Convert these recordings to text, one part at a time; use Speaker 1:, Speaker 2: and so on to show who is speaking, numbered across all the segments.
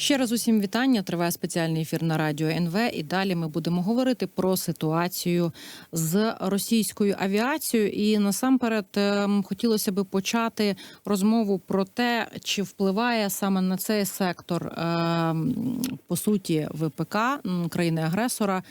Speaker 1: Ще раз усім вітання. Триває спеціальний ефір на радіо НВ. І далі ми будемо говорити про ситуацію з російською авіацією. І насамперед ем, хотілося би почати розмову про те, чи впливає саме на цей сектор ем, по суті ВПК країни-агресора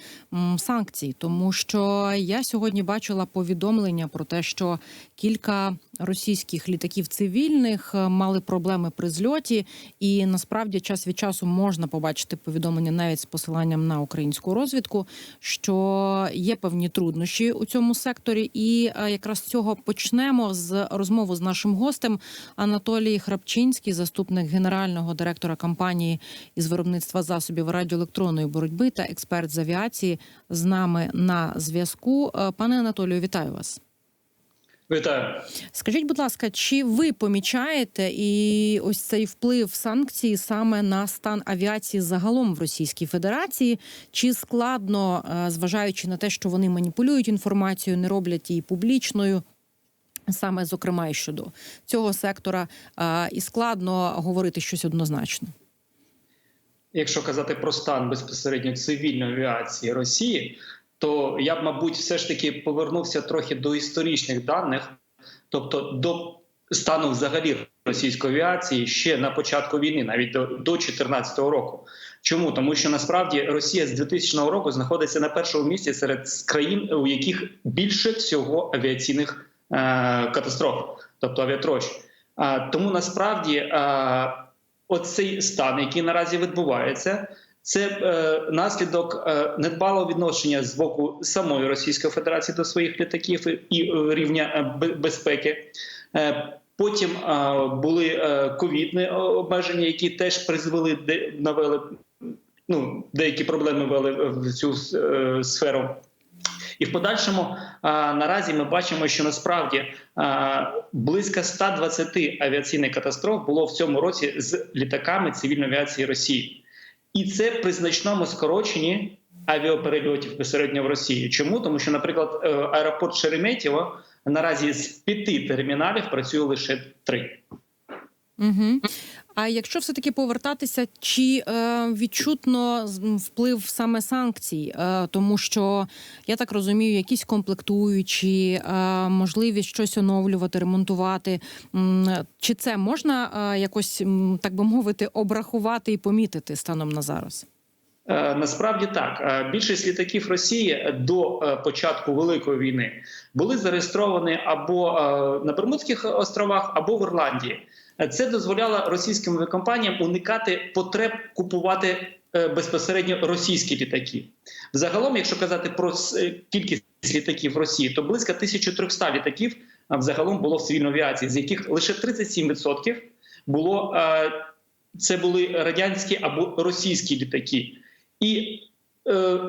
Speaker 1: санкцій, тому що я сьогодні бачила повідомлення про те, що кілька російських літаків цивільних е, мали проблеми при зльоті, і насправді час від часу можна побачити повідомлення навіть з посиланням на українську розвідку, що є певні труднощі у цьому секторі. І е, якраз з цього почнемо з розмови з нашим гостем Анатолій Храпчинський, заступник генерального директора компанії із виробництва засобів радіоелектронної боротьби та експерт з авіації з нами на зв'язку. Е, Пане Анатолію, вітаю вас.
Speaker 2: Вітаю.
Speaker 1: Скажіть, будь ласка, чи ви помічаєте і ось цей вплив санкцій саме на стан авіації загалом в Російській Федерації? Чи складно, е, зважаючи на те, що вони маніпулюють інформацією, не роблять її публічною? Саме зокрема і щодо цього сектора, е, і складно говорити щось однозначно.
Speaker 2: Якщо казати про стан безпосередньо цивільної авіації Росії, то я б, мабуть, все ж таки повернувся трохи до історичних даних, тобто до стану взагалі російської авіації ще на початку війни, навіть до 2014 року. Чому тому, що насправді Росія з 2000 року знаходиться на першому місці серед країн, у яких більше всього авіаційних е, катастроф, тобто авіатрощ. А, тому насправді е, оцей стан, який наразі відбувається. Це е, наслідок е, недбалого відношення з боку самої Російської Федерації до своїх літаків і е, рівня е, безпеки. Е, потім е, були е, ковідні обмеження, які теж призвели де навели ну, деякі проблеми вели в цю е, сферу. І в подальшому а, наразі ми бачимо, що насправді а, близько 120 авіаційних катастроф було в цьому році з літаками цивільної авіації Росії. І це при значному скороченні авіаперельотів безпосередньо в Росії. Чому? Тому що, наприклад, е, аеропорт Шереметьєво наразі з п'яти терміналів працює лише три.
Speaker 1: Угу. А якщо все таки повертатися, чи е, відчутно вплив саме санкцій, е, тому що я так розумію, якісь комплектуючі, е, можливість щось оновлювати, ремонтувати. Чи це можна е, якось так би мовити обрахувати і помітити станом на зараз?
Speaker 2: Е, Насправді так, Е, більшість літаків Росії до е, початку великої війни були зареєстровані або на Бермудських островах, або в Ірландії. Е, Це дозволяло російським авіакомпаніям уникати потреб купувати е, безпосередньо російські літаки. Взагалом, якщо казати про е, кількість літаків Росії, то близько 1300 літаків взагалом було в цивільній авіації, з яких лише 37% було це були радянські або російські літаки. І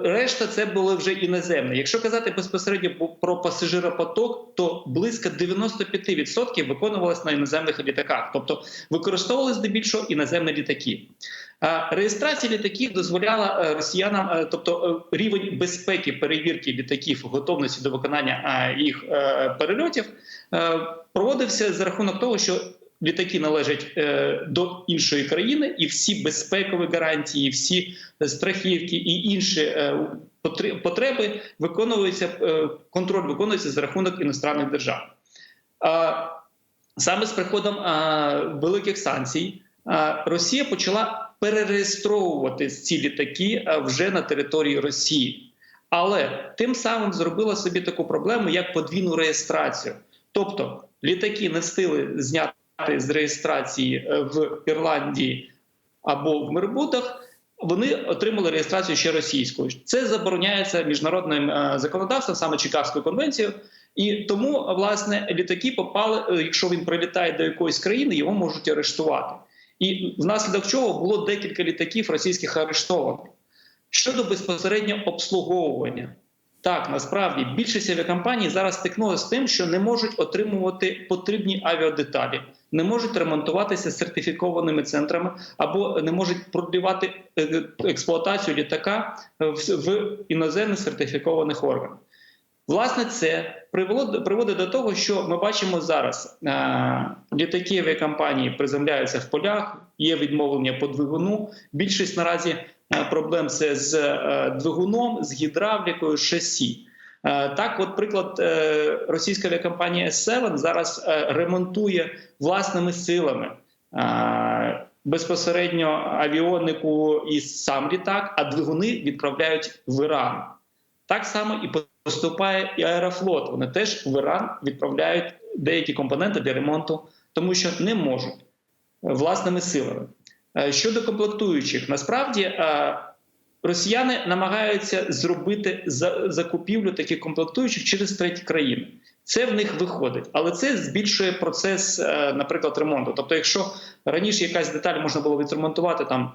Speaker 2: решта це були вже іноземні. Якщо казати безпосередньо про пасажиропоток, то близько 95% виконувалось на іноземних літаках, тобто використовували здебільшого іноземні літаки. Реєстрація літаків дозволяла е, росіянам, е, тобто е, рівень безпеки перевірки літаків, готовності до виконання е, їх е, перельотів, е, проводився за рахунок того, що літаки належать е, до іншої країни, і всі безпекові гарантії, всі страхівки і інші е, потреби виконуються. е, контроль виконується за рахунок іностранних держав. Саме з приходом великих санкцій Росія почала перереєстровувати ці літаки вже на території Росії, але тим самим зробила собі таку проблему, як подвійну реєстрацію. Тобто літаки не встигли зняти з реєстрації е, в Ірландії або в Мербутах. Вони отримали реєстрацію ще російською. Це забороняється міжнародним е, законодавством, саме Чикагською конвенцією. І тому, власне, літаки попали, е, якщо він прилітає до якоїсь країни, його можуть арештувати. І внаслідок чого було декілька літаків російських арештованих. Щодо безпосередньо обслуговування, так насправді більшість авіакомпаній зараз стикнулася з тим, що не можуть отримувати потрібні авіадеталі, не можуть ремонтуватися сертифікованими центрами або не можуть продлівати е, експлуатацію літака в, іноземних сертифікованих органах. Власне, це привело приводить до того, що ми бачимо зараз. Е, літаки авіакомпанії приземляються в полях, є відмовлення по двигуну. Більшість наразі е, проблем це з двигуном, з гідравлікою, шасі. Е, Так, от приклад е, російська авіакомпанія S7 зараз е, ремонтує власними силами безпосередньо авіонику і сам літак, а двигуни відправляють в Іран. Так само і поступає і аерофлот. Вони теж в Іран відправляють деякі компоненти для ремонту, тому що не можуть власними силами. Щодо комплектуючих, насправді росіяни намагаються зробити за- закупівлю таких комплектуючих через треті країни. Це в них виходить, але це збільшує процес, е, наприклад, ремонту. Тобто, якщо раніше якась деталь можна було відремонтувати там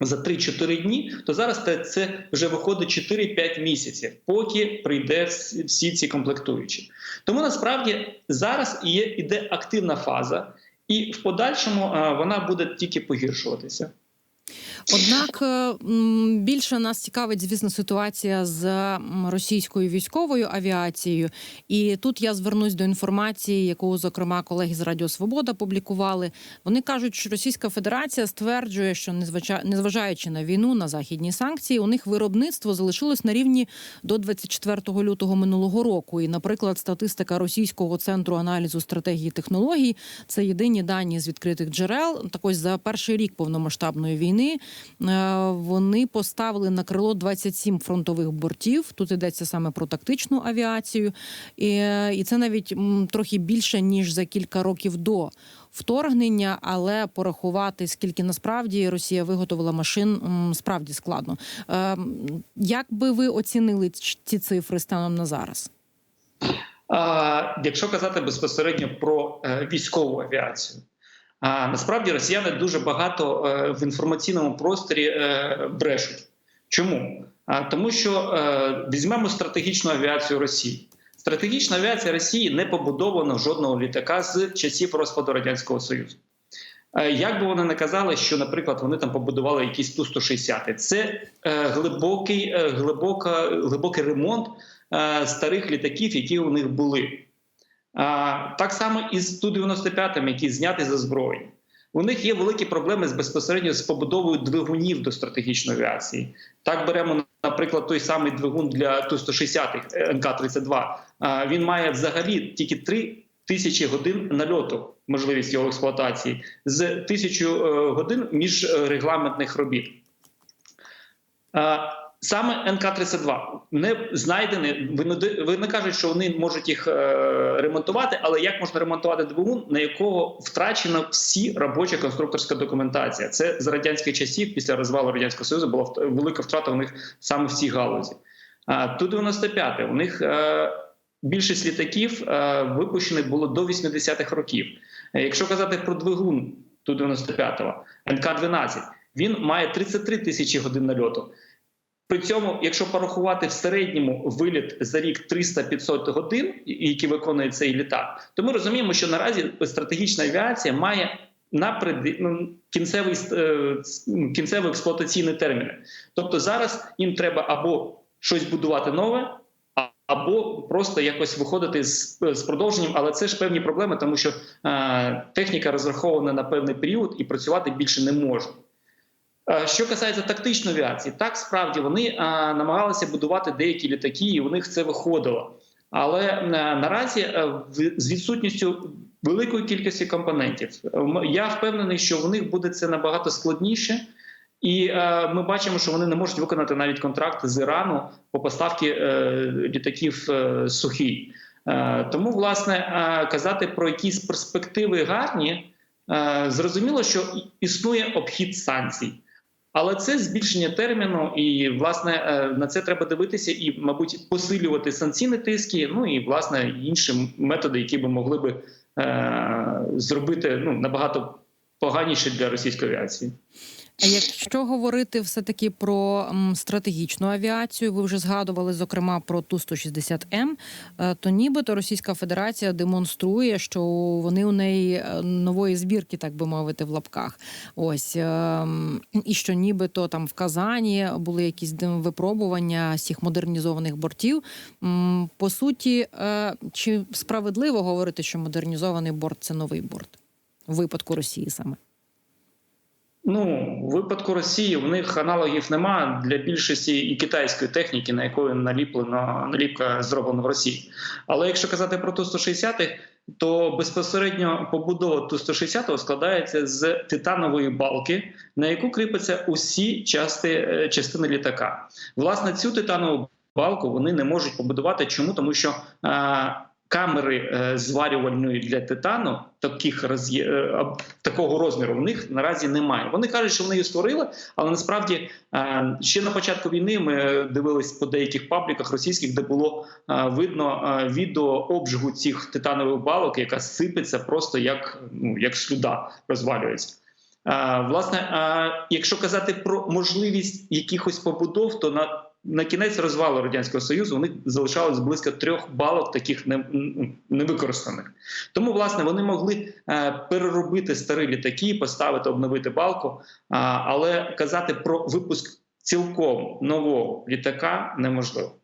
Speaker 2: за 3-4 дні, то зараз це вже виходить 4-5 місяців, поки прийде всі ці комплектуючі. Тому насправді зараз є іде активна фаза, і в подальшому е, вона буде тільки погіршуватися.
Speaker 1: Однак е, більше нас цікавить, звісно, ситуація з російською військовою авіацією. І тут я звернусь до інформації, яку зокрема колеги з Радіо Свобода публікували. Вони кажуть, що Російська Федерація стверджує, що незважаючи на війну на західні санкції, у них виробництво залишилось на рівні до 24 лютого минулого року. І, наприклад, статистика російського центру аналізу стратегії технологій це єдині дані з відкритих джерел. Так ось за перший рік повномасштабної війни вони поставили на крило 27 фронтових бортів. Тут йдеться саме про тактичну авіацію, і, е, це навіть трохи більше ніж за кілька років до. Вторгнення, але порахувати скільки насправді Росія виготовила машин справді складно. Е, Як би ви оцінили ці цифри станом на зараз?
Speaker 2: Якщо казати безпосередньо про е, військову авіацію, а, насправді росіяни дуже багато е, в інформаційному просторі е, брешуть. Чому? Тому що е, візьмемо стратегічну авіацію Росії. Стратегічна авіація Росії не побудована жодного літака з часів розпаду Радянського Союзу. Як би вони не казали, що, наприклад, вони там побудували якісь Ту-160, це е, глибокий, глибока, глибокий ремонт старих літаків, які у них були. Так само і з Ту-95, які зняті з озброєння. У них є великі проблеми з безпосередньо з побудовою двигунів до стратегічної авіації. Так беремо, наприклад, той самий двигун для Ту-160 НК-32. А, Він має взагалі тільки 3 тисячі годин нальоту, можливість його експлуатації, з тисячу е, годин міжрегламентних робіт. Саме НК-32 не знайдені. Вони, кажуть, що вони можуть їх е, ремонтувати, але як можна ремонтувати двигун, на якого втрачена всі робоча конструкторська документація? Це з радянських часів, після розвалу радянського союзу, була велика втрата у них саме в цій галузі. А ту 95 у них е, більшість літаків е, випущених було до 80-х років. Якщо казати про двигун ту 95-го, НК-12, він має 33 тисячі годин нальоту. При цьому, якщо порахувати в середньому виліт за рік 300-500 годин, які виконує цей літак, то ми розуміємо, що наразі стратегічна авіація має напред ну, кінцевий е, кінцевий експлуатаційний термін. Тобто зараз їм треба або щось будувати нове, або просто якось виходити з, з продовженням. Але це ж певні проблеми, тому що е, техніка розрахована на певний період і працювати більше не може. Е, Що касається тактичної авіації, так справді вони намагалися будувати деякі літаки, і у них це виходило. Але е, наразі е, з відсутністю великої кількості компонентів, е, я впевнений, що в них буде це набагато складніше, і е, ми бачимо, що вони не можуть виконати навіть контракт з Ірану по поставці е, літаків е, сухій. Е, тому, власне, е, казати про якісь перспективи гарні, е, зрозуміло, що існує обхід санкцій. Але це збільшення терміну, і власне е, на це треба дивитися і, мабуть, посилювати санкційні тиски. Ну і власне інші методи, які би могли би е, зробити ну набагато поганіше для російської авіації.
Speaker 1: А якщо говорити все таки про стратегічну авіацію, ви вже згадували зокрема про ту 160 м е, то нібито Російська Федерація демонструє, що вони у неї е, нової збірки, так би мовити, в лапках. Ось ем, і що нібито там в Казані були якісь випробування цих модернізованих бортів. По суті, е, чи справедливо говорити, що модернізований борт це новий борт в випадку Росії саме?
Speaker 2: Ну, в випадку Росії в них аналогів нема для більшості і китайської техніки, на якої наліплено наліпка зроблена в Росії. Але якщо казати про ту 160 то безпосередньо побудова ту 160 складається з титанової балки, на яку кріпляться усі части, е, частини літака. Власне, цю титанову балку вони не можуть побудувати. Чому? Тому що е, камери е, зварювальної для титану таких е, такого розміру в них наразі немає. Вони кажуть, що вони її створили, але насправді е, ще на початку війни ми дивились по деяких пабліках російських, де було видно відео обжигу цих титанових балок, яка сипеться просто як, ну, як слюда розвалюється. Власне, якщо казати про можливість якихось побудов, то на, на кінець розвалу радянського союзу у них залишалось близько трьох балок таких невикористаних. Тому, власне, вони могли е, переробити старі літаки, поставити, обновити балку, а, але казати про випуск цілком нового літака неможливо.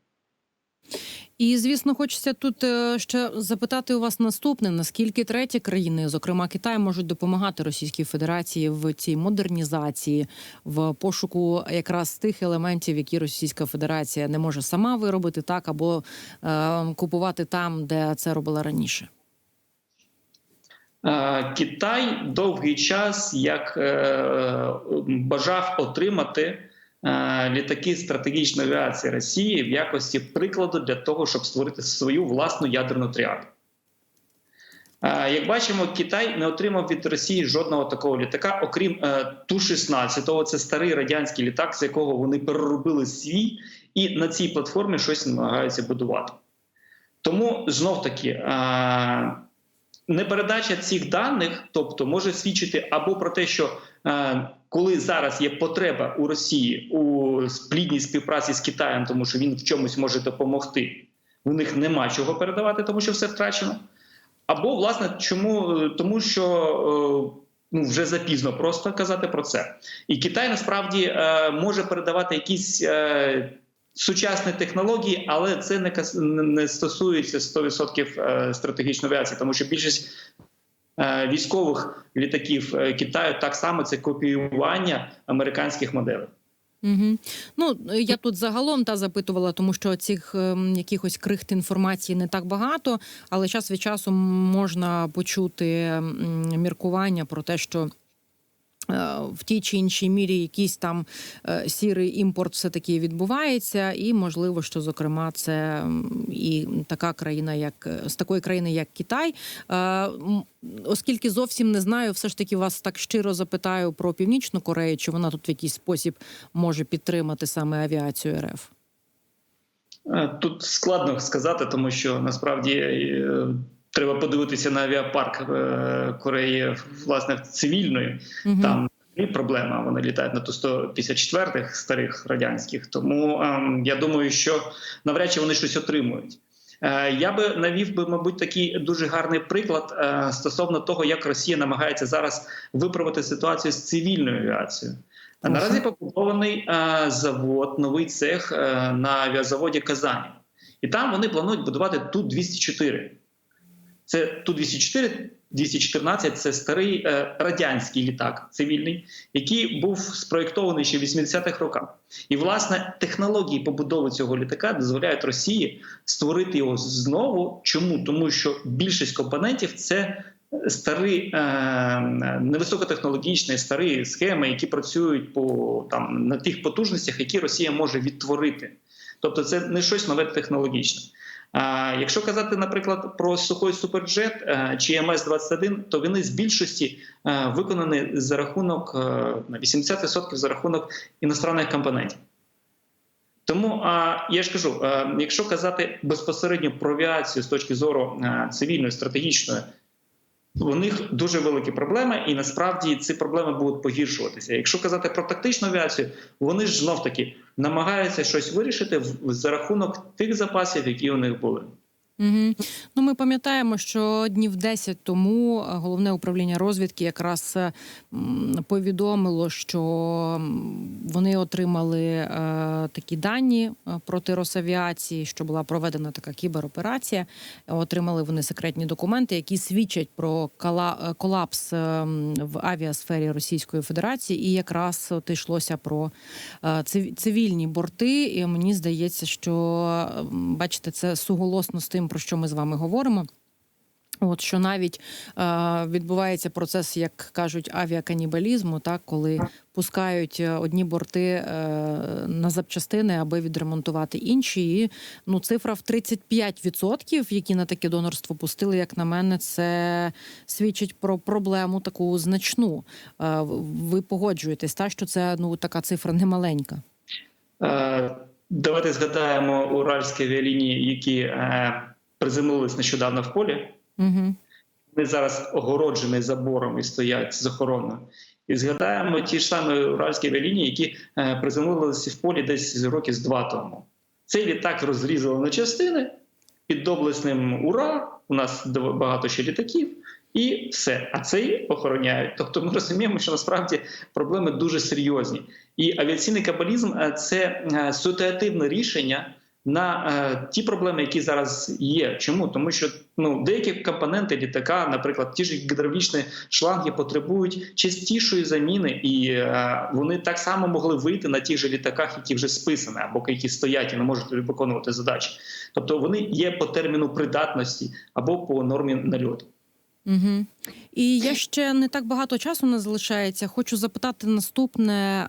Speaker 1: І звісно, хочеться тут е, ще запитати у вас наступне: наскільки треті країни, зокрема Китай, можуть допомагати Російській Федерації в цій модернізації, в пошуку якраз тих елементів, які Російська Федерація не може сама виробити, так або е, купувати там, де це робила раніше.
Speaker 2: Е, Китай довгий час як е, бажав отримати літаки стратегічної авіації Росії в якості прикладу для того, щоб створити свою власну ядерну тріаду. Е, Як бачимо, Китай не отримав від Росії жодного такого літака, окрім е, Ту-16. Це старий радянський літак, з якого вони переробили свій, і на цій платформі щось намагаються будувати. Тому знов таки. Непередача цих даних, тобто може свідчити або про те, що е, коли зараз є потреба у Росії у плідній співпраці з Китаєм, тому що він в чомусь може допомогти, у них нема чого передавати, тому що все втрачено. Або, власне, чому Е, тому, що е, ну вже запізно просто казати про це, і Китай насправді е, може передавати якісь. Е, Сучасні технології, але це не не стосується 100% е, стратегічної авіації, тому що більшість е, військових літаків е, Китаю так само це копіювання американських моделей.
Speaker 1: Угу. Ну я тут загалом та запитувала, тому що цих ем, якихось крихт інформації не так багато, але час від часу можна почути міркування про те, що. Е, В тій чи іншій мірі якийсь там е, сірий імпорт все таки відбувається, і можливо, що зокрема це і така країна, як е, з такої країни, як Китай. Оскільки зовсім не знаю, все ж таки вас так щиро запитаю про північну Корею, чи вона тут в якийсь спосіб може підтримати саме авіацію РФ.
Speaker 2: Тут складно сказати, тому що насправді треба подивитися на авіапарк е, Кореї, власне, цивільної.
Speaker 1: Угу.
Speaker 2: Там і проблема. Вони літають на ту 154-х старих радянських. Тому ем, я думаю, що навряд чи вони щось отримують. Е, Я би навів би, мабуть, такий дуже гарний приклад е, стосовно того, як Росія намагається зараз виправити ситуацію з цивільною авіацією. А Наразі побудований е, завод, новий цех е, на авіазаводі Казані, і там вони планують будувати ту 204 Це ту 204 214 це старий е, радянський літак цивільний, який був спроєктований ще в 80-х роках. І власне технології побудови цього літака дозволяють Росії створити його знову. Чому? Тому що більшість компонентів це старі е, невисокотехнологічні старі схеми, які працюють по там на тих потужностях, які Росія може відтворити. Тобто, це не щось нове технологічне. Якщо казати, наприклад, про сухой суперджет е, чи МС-21, то вони з більшості е, виконані за рахунок е, на 80% за рахунок іностранних компонентів. Тому я ж кажу: якщо казати безпосередньо про авіацію з точки зору цивільної, стратегічної, У них дуже великі проблеми, і насправді ці проблеми будуть погіршуватися. Якщо казати про тактичну авіацію, вони ж знов таки намагаються щось вирішити за рахунок тих запасів, які у них були.
Speaker 1: Угу. Ну, ми пам'ятаємо, що днів 10 тому е, головне управління розвідки якраз е, повідомило, що вони отримали е, такі дані е, проти Росавіації, що була проведена така кібероперація. Отримали вони секретні документи, які свідчать про кола- колапс в авіасфері Російської Федерації. І якраз от йшлося про цивільні борти. І мені здається, що бачите, це суголосно з тим, про що ми з вами говоримо. От що навіть е, відбувається процес, як кажуть, авіаканібалізму, так коли пускають е, одні борти е, на запчастини, аби відремонтувати інші. І ну цифра в 35%, які на таке донорство пустили, як на мене, це свідчить про проблему таку значну. Е, ви погоджуєтесь, та що це ну така цифра немаленька.
Speaker 2: Е, Давайте згадаємо уральські авіалінії, які е, приземлились нещодавно в полі.
Speaker 1: Угу.
Speaker 2: Вони зараз огороджені забором і стоять з охороною. І згадаємо ті ж самі уральські авіалінії, які е, приземлилися в полі десь з років з два тому. Цей літак розрізали на частини під доблесним ура. У нас багато ще літаків, і все. А цей охороняють. Тобто ми розуміємо, що насправді проблеми дуже серйозні. І авіаційний кабалізм е, це е, ситуативне рішення на е, ті проблеми, які зараз є. Чому? Тому що ну деякі компоненти літака, наприклад, ті ж гідравлічні шланги, потребують частішої заміни, і е, вони так само могли вийти на тих же літаках, які вже списані, або які стоять і не можуть виконувати задачі. Тобто вони є по терміну придатності або по нормі нальоту.
Speaker 1: Угу. І я ще не так багато часу не залишається. Хочу запитати наступне,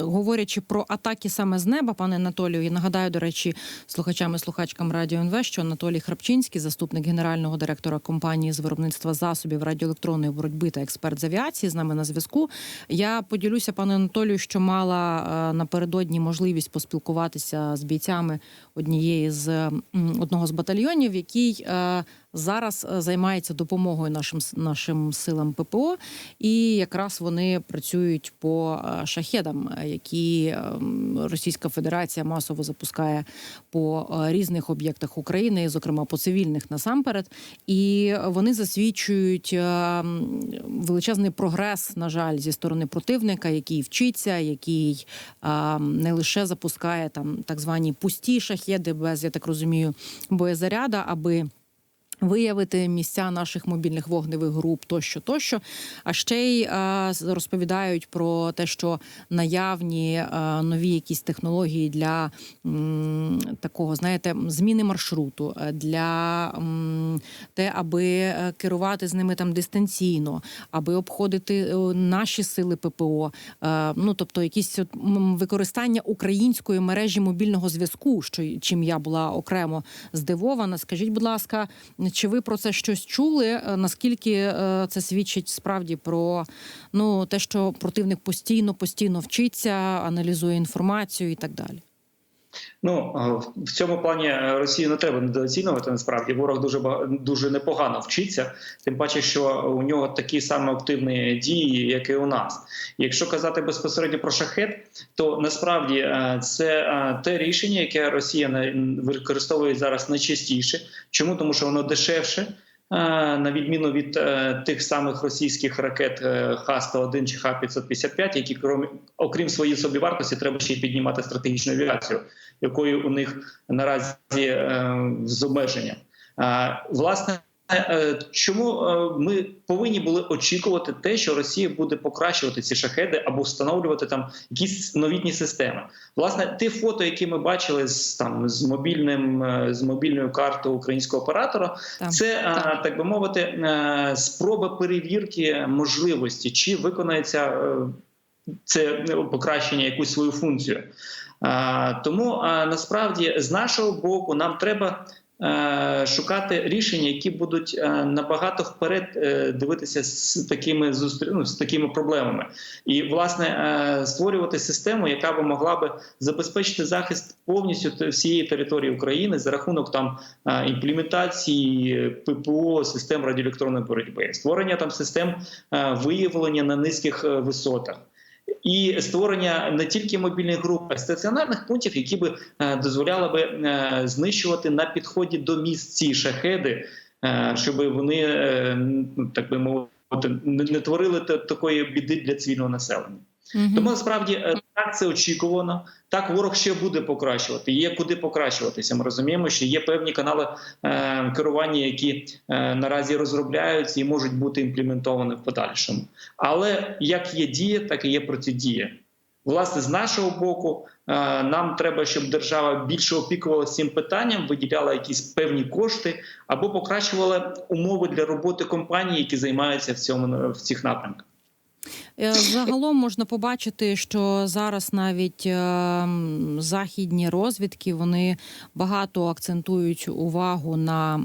Speaker 1: говорячи про атаки саме з неба, пане Анатолію. І нагадаю, до речі, слухачам і слухачкам радіо НВ, що Анатолій Храпчинський, заступник генерального директора компанії з виробництва засобів радіоелектронної боротьби та експерт з авіації, з нами на зв'язку. Я поділюся, пане Анатолію, що мала е, напередодні можливість поспілкуватися з бійцями однієї з одного з батальйонів, який е, зараз е, займається допомогою нашим нашим силам ППО, і якраз вони працюють по е, шахедам, е, які е, Російська Федерація масово запускає по е, різних об'єктах України, зокрема по цивільних насамперед. І вони засвідчують е, величезний прогрес, на жаль, зі сторони противника, який вчиться, який е, не лише запускає там так звані пусті шахеди без, я так розумію, боєзаряда, аби Виявити місця наших мобільних вогневих груп тощо, тощо. А ще й розповідають про те, що наявні нові якісь технології для такого, знаєте, зміни маршруту, е, для те, аби е, керувати з ними там дистанційно, аби обходити е, наші сили ППО. Ну тобто, якісь використання української мережі мобільного зв'язку, що чим я була окремо здивована. Скажіть, будь ласка, чи ви про це щось чули? Е, Наскільки е, це свідчить справді про ну те, що противник постійно постійно вчиться, аналізує інформацію і так далі?
Speaker 2: Ну в цьому плані е, Росію не треба недооцінювати. Насправді ворог дуже дуже непогано вчиться. Тим паче, що у нього такі самі активні дії, як і у нас. Якщо казати безпосередньо про шахет, то насправді е, це е, те рішення, яке Росія використовує зараз найчастіше. Чому тому, що воно дешевше. Е, На відміну від е, тих самих російських ракет е, Х-101 чи Х-555, які крім, окрім своєї собівартості, треба ще й піднімати стратегічну авіацію, якою у них наразі з обмеження. Е, власне, чому е, ми повинні були очікувати те, що Росія буде покращувати ці шахеди або встановлювати там якісь новітні системи? Власне, ті фото, які ми бачили з там з мобільним е, з мобільною картою українського оператора,
Speaker 1: Там.
Speaker 2: це е,
Speaker 1: так.
Speaker 2: так би мовити, е, спроба перевірки можливості, чи виконається е, це покращення якусь свою функцію. Тому насправді з нашого боку нам треба е, шукати рішення, які будуть е, набагато вперед е, дивитися з такими ну, з такими проблемами, і власне е, створювати систему, яка би могла би забезпечити захист повністю всієї території України за рахунок там е, імплементації ППО систем радіоелектронної боротьби, створення там систем е, виявлення на низьких е, висотах. І створення не тільки мобільних груп, а й стаціонарних пунктів, які би е, дозволяли би е, знищувати на підході до місць ці шахеди, е, щоб вони так би мовити не, творили та- такої біди для цивільного населення.
Speaker 1: Мгм.
Speaker 2: Тому насправді е, так це очікувано. Так ворог ще буде покращувати. Є куди покращуватися. Ми розуміємо, що є певні канали е, керування, які е, наразі розробляються і можуть бути імплементовані в подальшому. Але як є дія, так і є протидія. Власне, з нашого боку, е, нам треба, щоб держава більше опікувалася цим питанням, виділяла якісь певні кошти або покращувала умови для роботи компаній, які займаються в цьому в цих напрямках.
Speaker 1: Е, Загалом можна побачити, що зараз навіть е, західні розвідки вони багато акцентують увагу на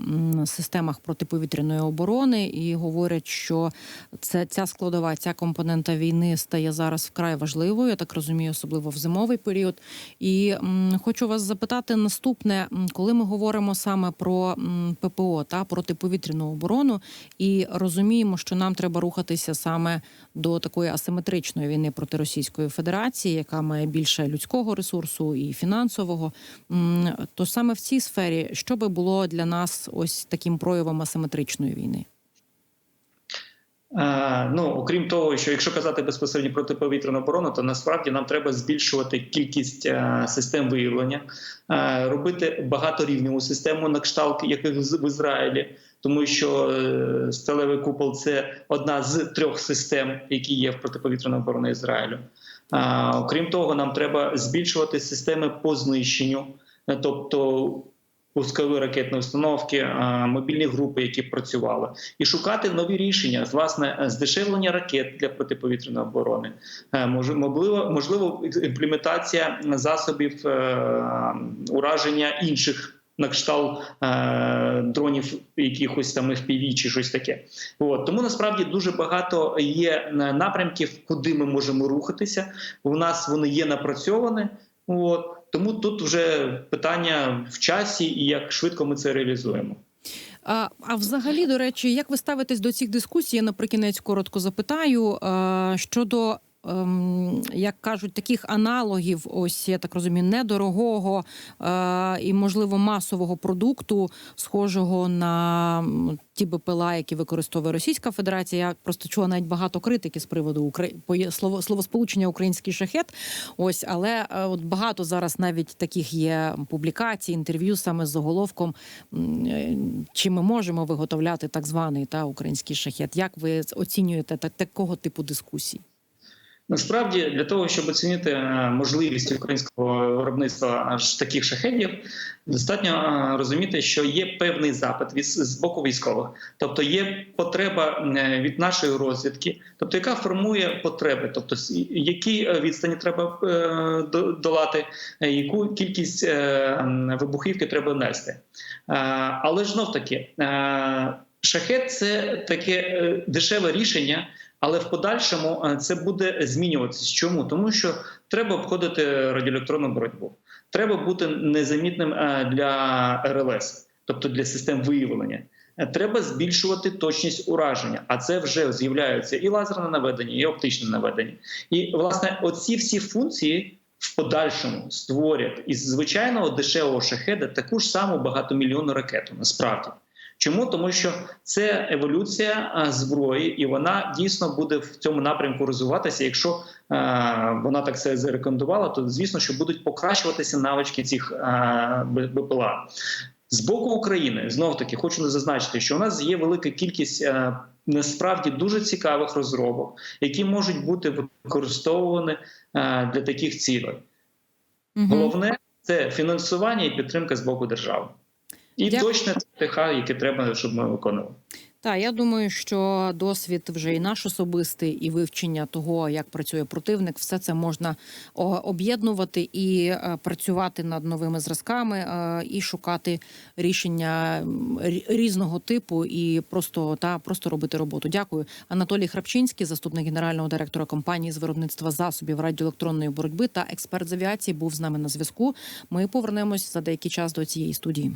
Speaker 1: системах протиповітряної оборони і говорять, що це ця складова, ця компонента війни стає зараз вкрай важливою. Я так розумію, особливо в зимовий період. І хочу вас запитати наступне: коли ми говоримо саме про ППО та протиповітряну оборону, і розуміємо, що нам треба рухатися саме до такої асиметричної війни проти Російської Федерації, яка має більше людського ресурсу і фінансового. То саме в цій сфері, що би було для нас ось таким проявом асиметричної війни?
Speaker 2: Е, Ну, окрім того, що якщо казати безпосередньо про протиповітряну оборону, то насправді нам треба збільшувати кількість е, систем виявлення, е, робити багаторівневу систему на кшталт, яких в Ізраїлі, тому що е, сталевий купол це одна з трьох систем, які є в протиповітряній обороні Ізраїлю. Е, Окрім того, нам треба збільшувати системи по знищенню, е, тобто пускові ракетні установки, мобільні групи, які працювали, і шукати нові рішення, власне, е, здешевлення ракет для протиповітряної оборони, можливо, можливо, імплементація засобів ураження інших. На кшталт е, дронів якихось там FPV чи щось таке. От тому насправді дуже багато є е, напрямків, куди ми можемо рухатися. У нас вони є напрацьовані. От тому тут вже питання в часі і як швидко ми це реалізуємо.
Speaker 1: А, а взагалі, до речі, як ви ставитесь до цих дискусій? Я наприкінець коротко запитаю е, щодо. Ем, Як кажуть, таких аналогів, ось я так розумію, недорогого е, і можливо масового продукту, схожого на ті БПЛА, які використовує Російська Федерація. Я просто чула навіть багато критики з приводу Украї... слово словосполучення український шахет. Ось, але е, от багато зараз навіть таких є публікацій, інтерв'ю саме з заголовком е, чи ми можемо виготовляти так званий та український шахет? Як ви оцінюєте та, такого типу дискусій?
Speaker 2: Насправді для того, щоб оцінити е, можливість українського виробництва аж таких шахедів, достатньо е, розуміти, що є певний запит з боку військових, тобто є потреба е, від нашої розвідки, тобто яка формує потреби, тобто які відстані треба долати, яку кількість вибухівки треба нести. Але ж знов таки, шахет це таке дешеве рішення. Але в подальшому е, це буде змінюватися. Чому? Тому що треба обходити радіоелектронну боротьбу. Треба бути незамітним е, для РЛС, тобто для систем виявлення. Е, Треба збільшувати точність ураження, а це вже з'являються і лазерне наведення, і оптичне наведення. І власне, оці всі функції в подальшому створять із звичайного дешевого шахеда таку ж саму багатомільйонну ракету. Насправді. Чому тому, що це еволюція зброї, і вона дійсно буде в цьому напрямку розвиватися. Якщо вона так це зарекомендувала, то звісно, що будуть покращуватися навички цих БПЛА. З боку України знов таки хочу зазначити, що у нас є велика кількість насправді дуже цікавих розробок, які можуть бути використовувані а, для таких цілей.
Speaker 1: Мгм.
Speaker 2: Головне це фінансування і підтримка з боку держави. І
Speaker 1: Дякую.
Speaker 2: точне ТХ, яке треба, щоб ми виконували.
Speaker 1: Так, я думаю, що досвід вже і наш особистий, і вивчення того, як працює противник, все це можна об'єднувати і е, працювати над новими зразками, е, і шукати рішення різного типу, і просто та просто робити роботу. Дякую, Анатолій Храпчинський, заступник генерального директора компанії з виробництва засобів радіоелектронної боротьби та експерт з авіації, був з нами на зв'язку. Ми повернемось за деякий час до цієї студії.